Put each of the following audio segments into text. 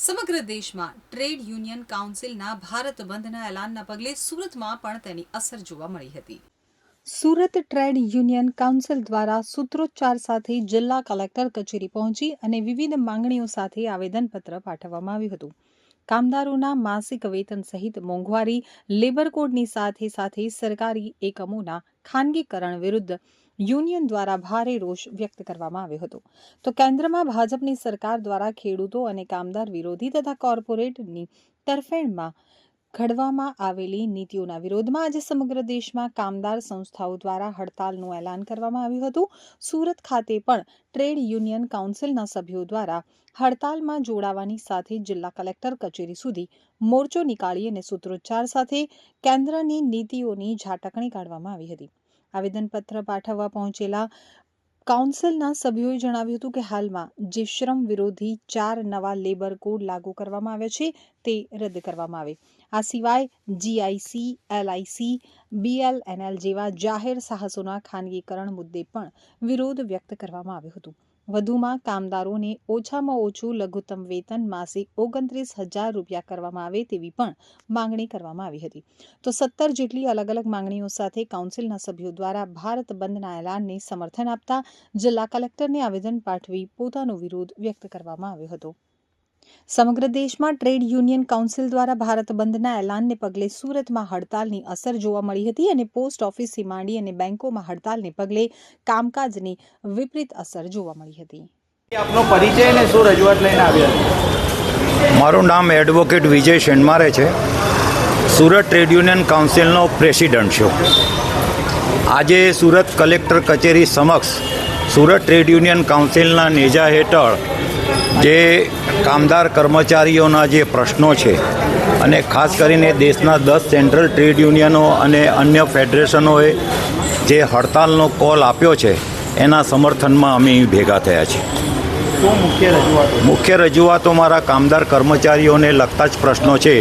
સમગ્ર દેશમાં trade union કાઉન્સિલના Bharat બંધના એલાનના પગલે સુરતમાં પણ તેની અસર જોવા મળી હતી. સુરત ટ્રેડ યુનિયન કાઉન્સિલ દ્વારા સૂત્રોચ્ચાર સાથે જિલ્લા કલેક્ટર કચેરી પહોંચી અને વિવિધ માંગણીઓ સાથે આવેદનપત્ર પાઠવવામાં આવ્યું હતું. કામદારોના માસિક વેતન સહિત મોંઘવારી, લેબર કોડની સાથે સાથે સરકારી એકમોના ખાનગીકરણ વિરુદ્ધ યુનિયન દ્વારા ભારે રોષ વ્યક્ત કરવામાં આવ્યો હતો. તો કેન્દ્રમાં ભાજપની સરકાર દ્વારા ખેડૂતો અને કામદાર વિરોધી તથા કોર્પોરેટની તરફેણમાં ઘડવામાં આવેલી નીતિઓના વિરોધમાં આજે સમગ્ર દેશમાં કામદાર સંસ્થાઓ દ્વારા હડતાલનું એલાન કરવામાં આવ્યું હતું. સુરત ખાતે પણ ટ્રેડ યુનિયન કાઉન્સિલના સભ્યો દ્વારા હડતાલમાં જોડાવાની સાથે જિલ્લા કલેક્ટર કચેરી સુધી મોરચો નીકાળી અને સૂત્રોચ્ચાર સાથે કેન્દ્રની નીતિઓની ઝાટકણી કાઢવામાં આવી હતી. આવેદનપત્ર પાઠવવા પહોંચેલા કાઉન્સિલના સભ્યોએ જણાવ્યું હતું કે હાલમાં જે શ્રમ વિરોધી ચાર નવા લેબર કોડ લાગુ કરવામાં આવ્યા છે, તે રદ કરવામાં આવે. આ સિવાય જીઆઈસી એલઆઈસી બીએલએનએલ જેવા જાહેર સાહસોના ખાનગીકરણ મુદ્દે પણ વિરોધ વ્યક્ત કરવામાં આવ્યો હતો. વધુમાં કામદારોને ઓછામાં ઓછું લઘુત્તમ વેતન માસિક ઓગણત્રીસ હજાર રૂપિયા કરવામાં આવે તેવી પણ માંગણી કરવામાં આવી હતી. તો સત્તર જેટલી અલગ અલગ માંગણીઓ સાથે કાઉન્સિલના સભ્યો દ્વારા ભારત બંધના એલાનને સમર્થન આપતા જિલ્લા કલેક્ટરને આવેદન પાઠવી પોતાનો વિરોધ વ્યક્ત કરવામાં આવ્યો હતો. સમગ્ર દેશમાં ટ્રેડ યુનિયન કાઉન્સિલ દ્વારા ભારત બંધના એલાનને પગલે સુરતમાં હડતાલની અસર જોવા મળી હતી અને પોસ્ટ ઓફિસથી માંડી અને બેંકોમાં હડતાલને પગલે કામકાજની વિપરીત અસર જોવા મળી હતી. આપનો પરિચય ને શું રજૂઆત લઈને આવ્યા મારું નામ એડવોકેટ વિજય શેનમારે છે. સુરત ટ્રેડ યુનિયન કાઉન્સિલનો પ્રેસિડન્ટ છું. આજે સુરત કલેક્ટર કચેરી સમક્ષ સુરત ટ્રેડ યુનિયન કાઉન્સિલના નેજા હેઠળ જે કામદાર કર્મચારીઓના જે પ્રશ્નો છે અને ખાસ કરીને દેશના દસ સેન્ટ્રલ ટ્રેડ યુનિયનો અને અન્ય ફેડરેશનોએ જે હડતાલનો કોલ આપ્યો છે, એના સમર્થનમાં અમે ભેગા થયા છીએ. મુખ્ય રજૂઆતો મારા કામદાર કર્મચારીઓને લગતા જ પ્રશ્નો છે.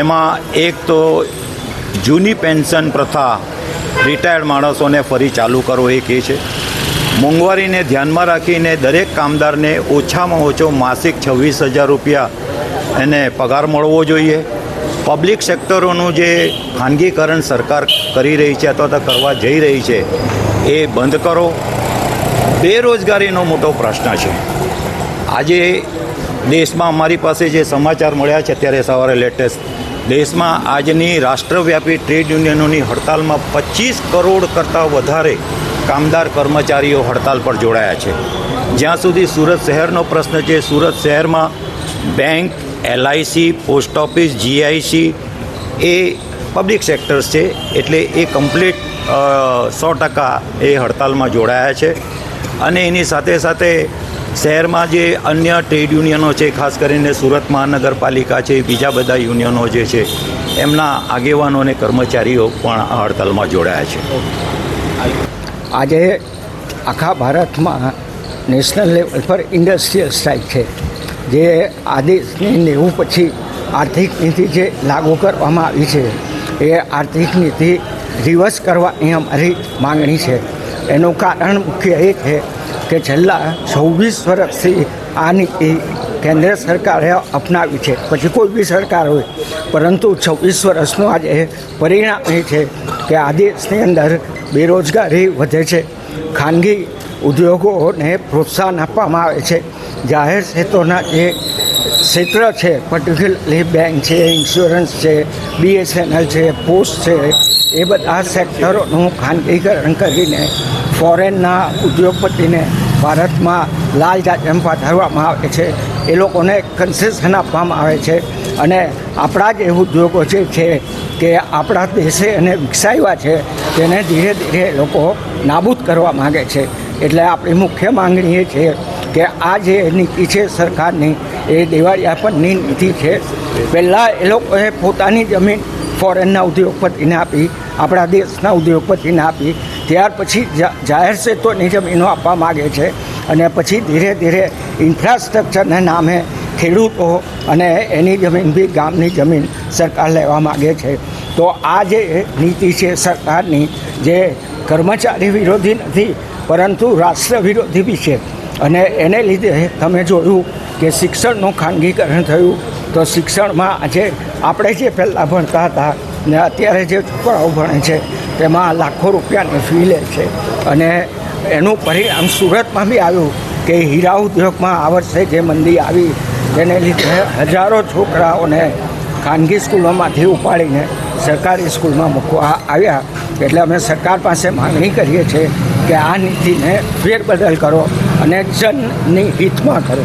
એમાં એક તો જૂની પેન્શન પ્રથા રિટાયર્ડ માણસોને ફરી ચાલુ કરવો એ કહે છે. મોંઘવારીને ધ્યાનમાં રાખીને દરેક કામદારને ઓછામાં ઓછો માસિક છવ્વીસ હજાર રૂપિયા એને પગાર મળવો જોઈએ. પબ્લિક સેક્ટરોનું જે ખાનગીકરણ સરકાર કરી રહી છે અથવા તો કરવા જઈ રહી છે, એ બંધ કરો. બેરોજગારીનો મોટો પ્રશ્ન છે. આજે દેશમાં અમારી પાસે જે સમાચાર મળ્યા છે, અત્યારે સવારે લેટેસ્ટ. દેશમાં આજની રાષ્ટ્રવ્યાપી ટ્રેડ યુનિયનોની હડતાલમાં પચીસ કરોડ કરતાં વધારે કામદાર કર્મચારીઓ હડતાલ પર જોડાયા છે. જ્યાં સુધી સુરત શહેરનો પ્રશ્ન છે, સુરત શહેરમાં bank, LIC, post office, GIC એ પબ્લિક સેક્ટર્સ છે, એટલે એ કમ્પ્લીટ સો ટકા એ હડતાલમાં જોડાયા છે. અને એની સાથે સાથે શહેરમાં જે અન્ય ટ્રેડ યુનિયનો છે, ખાસ કરીને સુરત મહાનગરપાલિકા છે, બીજા બધા યુનિયનો જે છે, એમના આગેવાનો અને કર્મચારીઓ પણ આ હડતાલમાં જોડાયા છે. આજે આખા ભારતમાં નેશનલ લેવલ પર ઇન્ડસ્ટ્રીયલ સ્ટ્રાઇક છે. જે આદેશની નેવું પછી આર્થિક નીતિ જે લાગુ કરવામાં આવી છે, એ આર્થિક નીતિ રિવર્સ કરવાની અમારી માંગણી છે. એનું કારણ મુખ્ય એ છે કે છેલ્લા છવ્વીસ વર્ષથી આ નીતિ કેન્દ્ર સરકારે અપનાવી છે. પછી કોઈ બી સરકાર હોય, પરંતુ છવ્વીસ વર્ષનું આજે પરિણામ એ છે કે આ દેશની અંદર બેરોજગારી વધે છે. ખાનગી ઉદ્યોગોને પ્રોત્સાહન આપવામાં આવે છે. જાહેર ક્ષેત્રોના જે ક્ષેત્ર છે પર્ટિક્યુલરલી બેંક છે ઇન્સ્યોરન્સ છે બીએસએનએલ છે પોસ્ટ છે, એ બધા સેક્ટરોનું ખાનગીકરણ કરીને ફોરેનના ઉદ્યોગપતિને ભારતમાં લાલ જાજમ પાથરવામાં આવે છે. એ લોકોને કન્સેશન આપવામાં આવે છે. અને આપણા જે ઉદ્યોગો છે છે કે આપણા દેશે એને વિકસાવ્યા છે, તેને ધીરે ધીરે લોકો નાબૂદ કરવા માગે છે. એટલે આપણી મુખ્ય માંગણી એ છે કે આ જે નીતિ છે સરકારની, એ દિવાળીયાપનની નીતિ છે. પહેલાં એ લોકોએ પોતાની જમીન ફોરેનના ઉદ્યોગપતિને આપી, આપણા દેશના ઉદ્યોગપતિને આપી. ત્યાર પછી જા- જાહેર ક્ષેત્રોની જમીનો આપવા માગે છે. અને પછી ધીરે ધીરે ઇન્ફ્રાસ્ટ્રક્ચરના નામે ખેડૂતો અને એની જમીન બી ગામની જમીન સરકાર લેવા માગે છે. તો આ જે નીતિ છે સરકારની જે કર્મચારી વિરોધી નથી, પરંતુ રાષ્ટ્ર વિરોધી બી છે. અને એને લીધે તમે જોયું કે શિક્ષણનું ખાનગીકરણ થયું. તો શિક્ષણમાં આજે આપણે જે પહેલાં ભણતા હતા ને અત્યારે જે છોકરાઓ ભણે છે, તેમાં લાખો રૂપિયાની ફી લે છે. અને એનું પરિણામ સુરતમાં બી આવ્યું કે હીરા ઉદ્યોગમાં આ વર્ષે જે મંદી આવી તેને લીધે હજારો છોકરાઓને ખાનગી સ્કૂલોમાંથી ઉપાડીને સરકારી સ્કૂલમાં મૂકવા આવ્યા. એટલે અમે સરકાર પાસે માંગણી કરીએ છીએ કે આ નીતિને ફેરબદલ કરો અને જનની હિતમાં કરો.